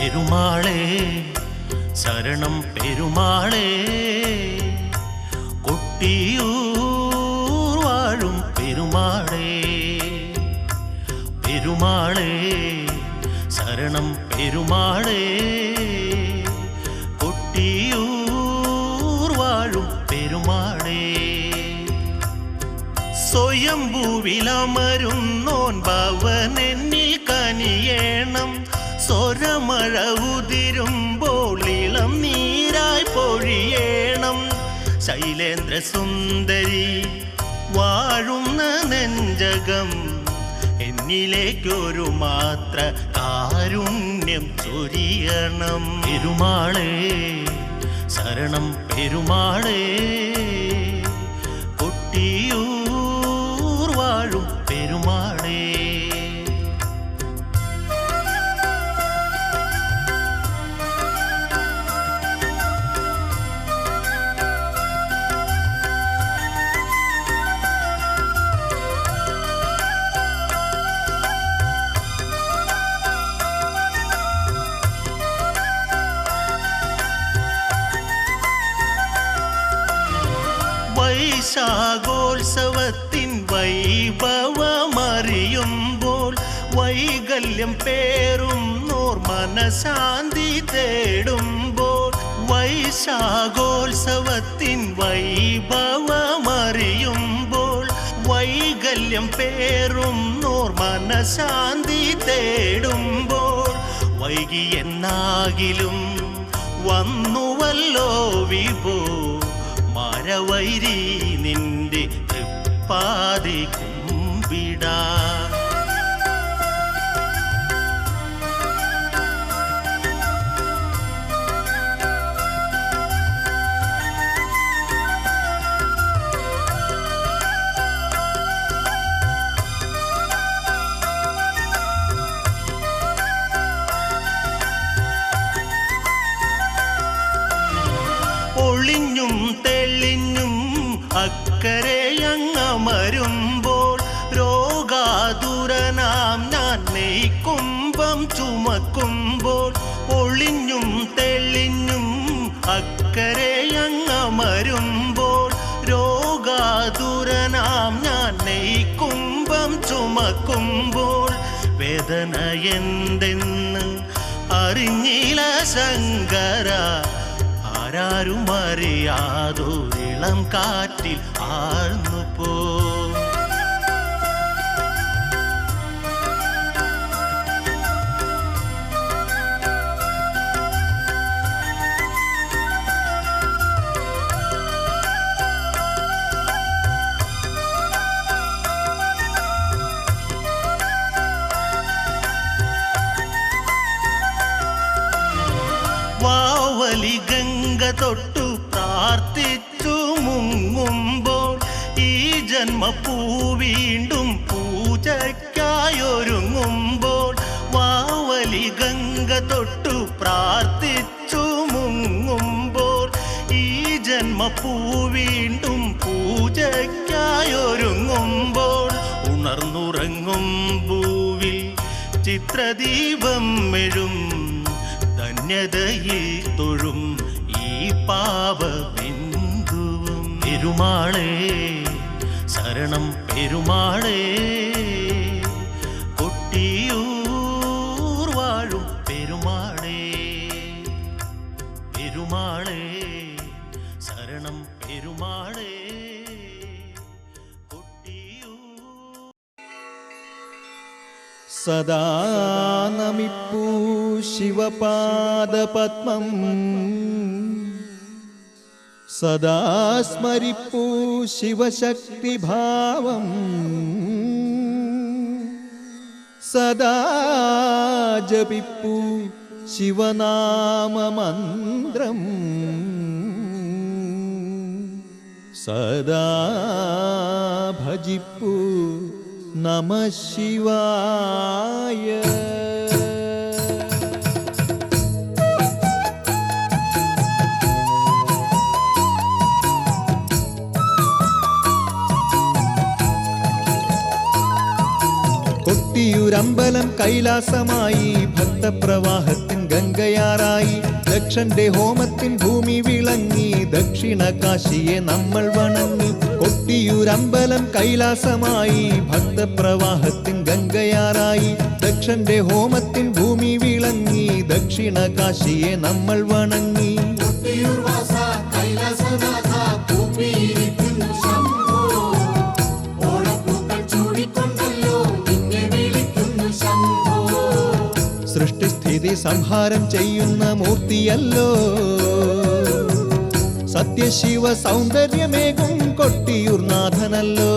പെരുമാളേ ശരണം പെരുമാളേ. കൊട്ടിയൂർ വാഴും പെരുമാളേ പെരുമാളേ ശരണം പെരുമാളേ. കൊട്ടിയൂർ വാഴും പെരുമാളേ. സ്വയംഭൂവിലമരുന്നോൻ ഭവനെന്നിൽ കനിയേണം. സ്വരമഴ നീരായി പൊഴിയേണം. ശൈലേന്ദ്ര സുന്ദരി വാഴുന്ന നെഞ്ചകം എന്നിലേക്കൊരു മാത്ര കാരുണ്യം ചൊരിയണം. പെരുമാളേ ശരണം പെരുമാളേ കൊട്ടിയൂർ വാഴും വൈകല്യം പേറും നോർ മനശാന്തി തേടുമ്പോൾ വൈശാഖോത്സവത്തിൻ വൈഭവമറിയുമ്പോൾ വൈകല്യം പേറും നോർ മനശാന്തി തേടുമ്പോൾ വൈകി എന്നാകിലും വന്നുവല്ലോ വിഭോ മരവൈരി നിന്റെ തൃപ്പാതി കുമ്പിടാ. രോഗാതുരനാം ഞാൻ നെയ്ക്കുംഭം ചുമക്കുമ്പോൾ വേദന എന്തെന്ന് അറിഞ്ഞില്ല ശങ്കര. ആരാരും അറിയാതൊരിളം കാറ്റിൽ ആഴ്ന്നു തൊട്ടു പ്രാർത്ഥിച്ചു മുങ്ങുമ്പോൾ ഈ ജന്മപ്പൂ വീണ്ടും പൂജയ്ക്കായൊരുങ്ങുമ്പോൾ വാവലി ഗംഗ തൊട്ടു പ്രാർത്ഥിച്ചു മുങ്ങുമ്പോൾ ഈ ജന്മപ്പൂ വീണ്ടും പൂജയ്ക്കായൊരുങ്ങുമ്പോൾ ഉണർന്നുറങ്ങും പൂവിൽ ചിത്രദീപം മെഴും ധന്യതയിൽ തൊഴും പാപ ബിന്ദുവും പെരുമാളേ ശരണം പെരുമാളേ. കൊട്ടിയൂർ വാഴും പെരുമാളേ പെരുമാളേ ശരണം പെരുമാളേ. സദാ നമിപ്പൂ ശിവപാദപത്മം. സദാ സ്മരിപ്പൂ ശിവശക്തിഭാവം സദാ ജപിപ്പൂ ശിവനാമമന്ത്രം സദാ ഭജിപ്പൂ നമ ശിവായ കൊട്ടിയൂരമ്പലം കൈലാസമായി ഭക്തപ്രവാഹത്തിൻ ഗംഗയാറായി. ദക്ഷന്റെ ഹോമത്തിൻ ഭൂമി വിളങ്ങി ദക്ഷിണ കാശിയെ നമ്മൾ വണങ്ങി. കൊട്ടിയൂരമ്പലം കൈലാസമായി ഭക്തപ്രവാഹത്തിൻ ഗംഗയാറായി. ദക്ഷന്റെ ഹോമത്തിൻ ഭൂമി വിളങ്ങി ദക്ഷിണ കാശിയെ നമ്മൾ വണങ്ങി. കൈലാസനാഥ ശംഭോ. സൃഷ്ടിസ്ഥിതി സംഹാരം ചെയ്യുന്ന മൂർത്തിയല്ലോ. സത്യശിവ സൗന്ദര്യമേകും കൊട്ടിയൂർനാഥനല്ലോ.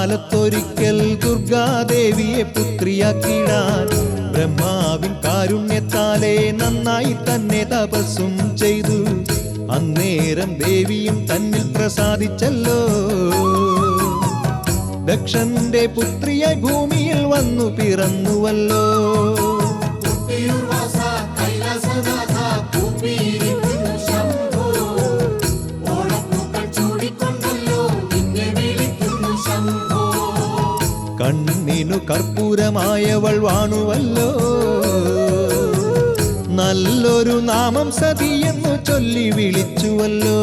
കാലത്തൊരിക്കൽ ദുർഗാദേവിയെ പുത്രിയാക്കിടാൻ ബ്രഹ്മാവിൻ കാരുണ്യത്താലെ നന്നായി തന്നെ തപസ്സും ചെയ്തു. അന്നേരം ദേവിയും തന്നിൽ പ്രസാദിച്ചല്ലോ. ദക്ഷന്റെ പുത്രിയെ ഭൂമിയിൽ വന്നു പിറന്നുവല്ലോ. കൈലാസനാഥ കർപ്പൂരമായവൾ വാണുവല്ലോ. നല്ലൊരു നാമം സതിയെന്നു ചൊല്ലി വിളിച്ചുവല്ലോ.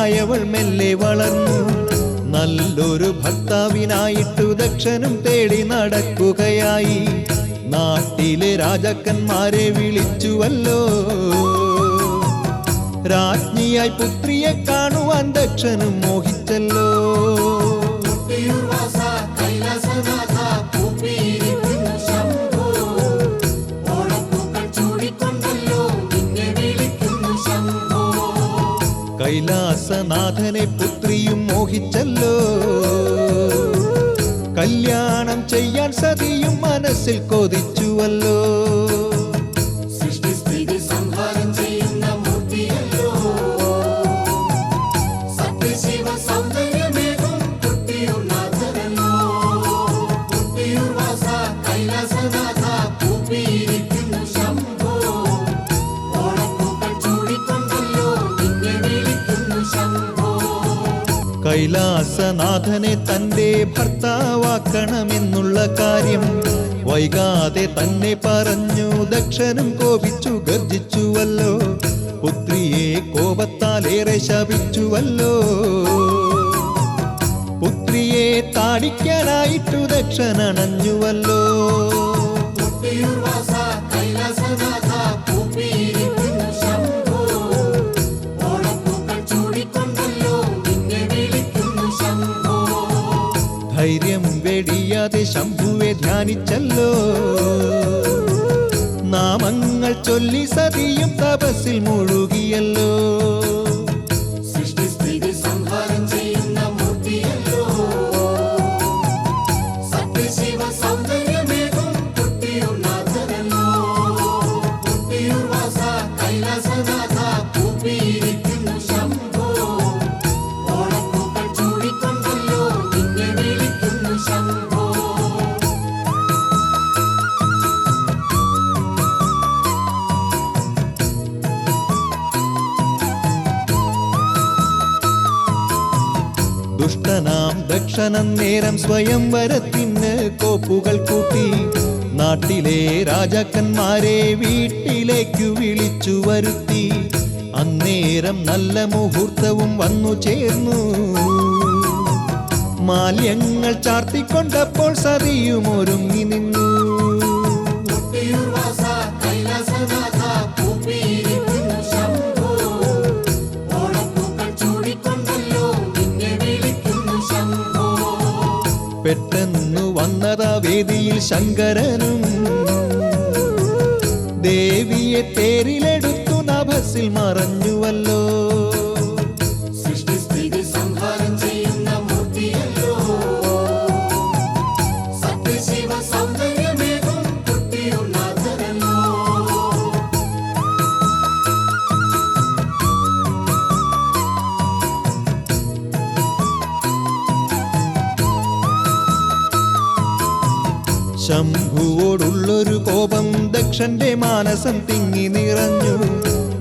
കന്യയായവൾ മെല്ലെ വളർന്നു. നല്ലൊരു ഭർത്താവിനായിട്ടു ദക്ഷനും തേടി നടക്കുകയായി. നാട്ടിലെ രാജാക്കന്മാരെ വിളിച്ചുവല്ലോ. രാജ്ഞിയായി പുത്രിയെ കാണുവാൻ ദക്ഷനും മോഹിച്ചല്ലോ. കൈലാസനാഥ കൈലാസനാഥനെ പുത്രിയും മോഹിച്ചല്ലോ. കല്യാണം ചെയ്യാൻ സതിയും മനസ്സിൽ കൊതിച്ചുവല്ലോ. കൈലാസനാഥനെ തന്റെ ഭർത്താവാക്കണമെന്നുള്ള കാര്യം വൈകാതെ തന്നെ പറഞ്ഞു ദക്ഷനും കോപിച്ചു ഗർജിച്ചുവല്ലോ പുത്രിയെ കോപത്താലേറെ ശപിച്ചുവല്ലോ. പുത്രിയെ താടിക്കാനായിട്ടു ദക്ഷനണഞ്ഞുവല്ലോ. കൈലാസനാഥ വെടിയാതെ ശംഭുവെ ധ്യാനിച്ചല്ലോ. നാമങ്ങൾ ചൊല്ലി സതിയും തപസിൽ മുഴുകിയല്ലോ. ദക്ഷണം നേരം സ്വയംവരത്തിന് കോപ്പുകൾ കൂട്ടി. നാട്ടിലെ രാജാക്കന്മാരെ വീട്ടിലേക്കു വിളിച്ചു വരുത്തി. അന്നേരം നല്ല മുഹൂർത്തവും വന്നു ചേർന്നു. മാല്യങ്ങൾ ചാർത്തിക്കൊണ്ടപ്പോൾ സതിയും ഒരുങ്ങി നിന്നു. ശംഭുവോടുള്ളൊരു കോപം ദക്ഷന്റെ മാനസം തിങ്ങി നിറഞ്ഞു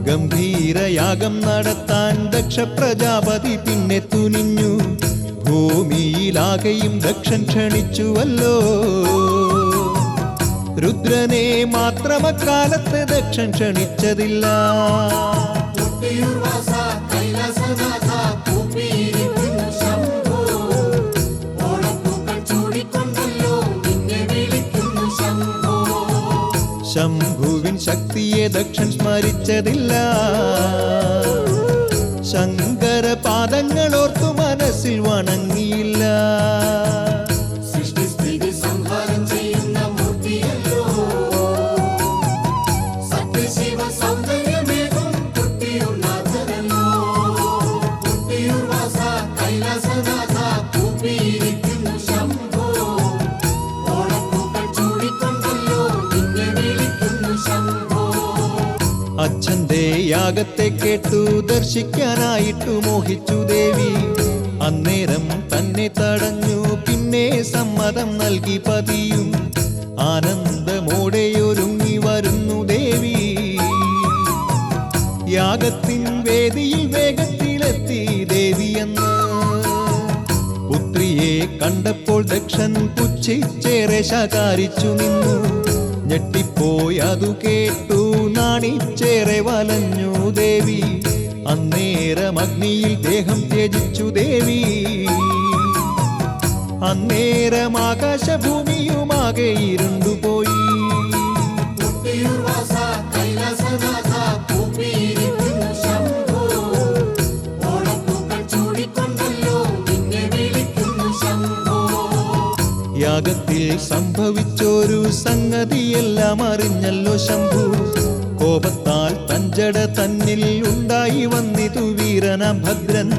ഗംഭീരയാഗം നടത്താൻ ദക്ഷ പ്രജാപതി പിന്നെ തുനിഞ്ഞു. ഭൂമിയിലാകെയും ദക്ഷൻ ക്ഷണിച്ചുവല്ലോ. രുദ്രനെ മാത്രമക്കാലത്ത് ദക്ഷൻ ക്ഷണിച്ചതില്ല. കൈലാസനാഥ ശംഭുവിൻ ശക്തിയെ ദക്ഷൻ സ്മരിച്ചതില്ല. ശങ്കര പാദങ്ങളോർത്തു മനസ്സിൽ വണങ്ങിയില്ല. യാഗത്തെ കേട്ടു ദർശിക്കാനായിട്ടു മോഹിച്ചു ദേവി. അന്നേരം തന്നെ തടഞ്ഞു പിന്നെ സമ്മതം നൽകി പതിയും. ആനന്ദമോടെയൊരുങ്ങി വരുന്നു ദേവി. യാഗത്തിൻ വേദിയിൽ വേഗത്തിലെത്തി ദേവിയെന്ന് പുത്രിയെ കണ്ടപ്പോൾ ദക്ഷൻ പുച്ഛിച്ചേറെ ശകാരിച്ചു നിന്നു. ഞെട്ടിപ്പോയി അതു കേട്ടു നാണിച്ചേറെ വലഞ്ഞു ദേവി. അന്നേരം അഗ്നിയിൽ ദേഹം ത്യജിച്ചു ദേവി. അന്നേരം ആകാശഭൂമിയുമാകെ ഇരുണ്ടുപോയി യാഗത്തിൽ സംഭവിച്ചൊരു സംഗതിയെല്ലാം അറിഞ്ഞല്ലോ ശംഭു. കോപത്താൽ തഞ്ചട തന്നിൽ ഉണ്ടായി വന്നിതു വീരന ഭദ്രൻ.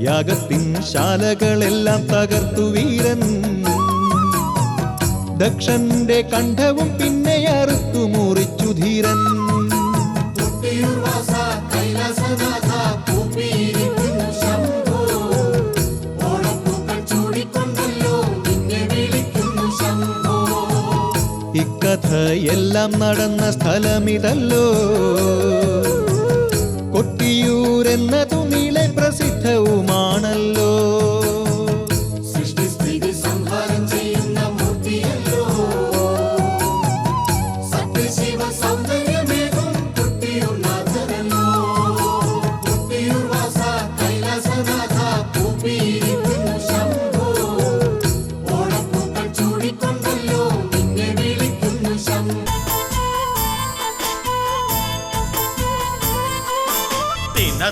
യാഗത്തിൻ ശാലകളെല്ലാം തകർത്തു വീരൻ. ദക്ഷന്റെ കണ്ഠവും പിന്നെ അറുത്തു മുറിച്ചു ധീരൻ. ഇക്കഥയെല്ലാം നടന്ന സ്ഥലമിതല്ലോ. കൊട്ടിയൂരെന്ന നീളെ പ്രസിദ്ധവുമാണല്ലോ.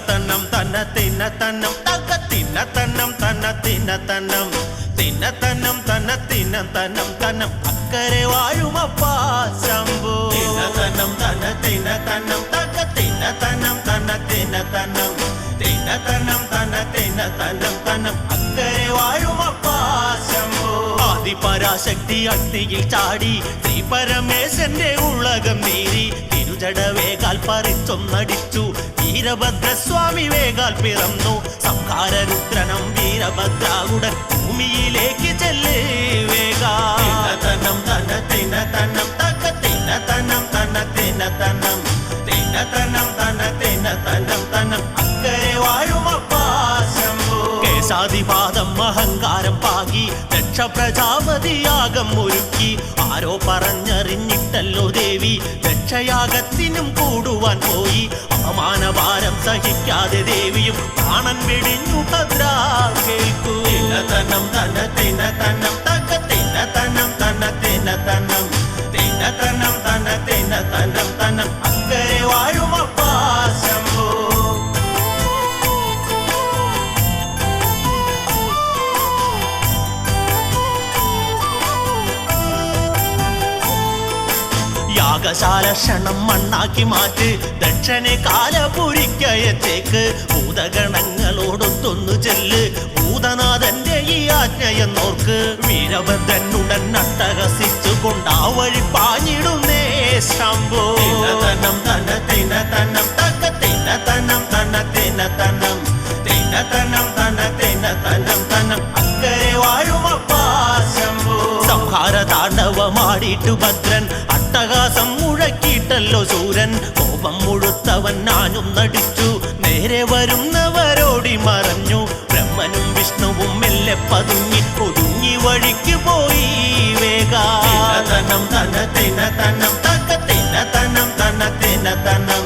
തിന്നത്തന്നം തന്ന തിന്ന തന്നം തക തിന്ന തന്നം തന്ന തിന്നത്തന്നം തിന്നത്തന്നം തന്ന തിന്ന തന്നം. അക്കരെ വാഴുമപ്പാ ശംഭു. തിന്നത്തന്നം തന്ന തക തിന്ന തന്നം തന്ന തിന്നത്തന്നം തിന്നത്തന്നം തന്ന തിന്ന തന്നം. അക്കരെ വാഴുമപ്പാ ശംഭു. ആദിപരാശക്തി അഗ്നിയിൽ ചാടി ശ്രീ പരമേശന്റെ ഉള്ളകം നീരി തിരുചടവേ വേഗാൽ പറിച്ചൊന്നടിച്ചു വീരഭദ്രസ്വാമി വേഗാൽ പിറന്നു സംഹാരരുദ്രനം വീരഭദ്രാകുടൻ ഭൂമിയിലേക്ക് ചെല്ലേ വേഗാ. തന്നം തന്ന തിന്ന തന്നം തക്ക തിന്ന തന്നം തന്ന തിന്ന തന്നം തിന്ന തന്നം തന്ന തിന്ന തന്നം തന്നം അക്കരെ വാഴുമപ്പാ ശംഭു. കേശാദിപാദം അഹങ്കാരം പാകി. ദക്ഷ പ്രജാപതിയാകം ഒരുക്കി. ആരോ പറഞ്ഞറിഞ്ഞിട്ടല്ലോ ദേവി രക്ഷയാഗത്തിനും കൂടുവാൻ പോയി. അപമാനഭാരം സഹിക്കാതെ ദേവിയും പ്രാണൻ വെടിഞ്ഞു ഭദ്രാ കേൾക്കൂ. തന്നം തന്ന തിന്ന തന്നം തക്ക തന്നം തിന്ന തന്നം തന്ന. യാഗശാല ക്ഷണം മണ്ണാക്കി മാറ്റ്. ദക്ഷനെ കാലപുരിക്കയച്ചേക്ക് ഭൂതഗണങ്ങളോടൊത്തൊന്നു ചെല്ല്. ഭൂതനാഥന്റെ ഈ ആജ്ഞയെന്നോർക്ക് വീരഭദ്രനുടൻ അട്ടഹസിച്ചു കൊണ്ടാ വഴി പാഞ്ഞിടുന്നേ ശംഭോ. തനം തന തിന തനം തക്ക തിന തനം തന തിന തനം തിന തനം തന തിന തനം തനം അക്കരെ വാഴുമപ്പാ ശംഭോ. സംഹാര താണ്ഡവമാടിയിട്ടു ഭദ്രൻ മുഴക്കിയിട്ടല്ലോ സൂരൻ? കോപം മുഴുത്തവൻ നാനും നടിച്ചു. നേരെ വരുന്നവരോടി മറഞ്ഞു. ബ്രഹ്മനും വിഷ്ണുവും മെല്ലെ പതുങ്ങി ഒതുങ്ങി വഴിക്ക് പോയി വേഗാതനം തന തിന തനം തക്ക തനം തന തിന തനം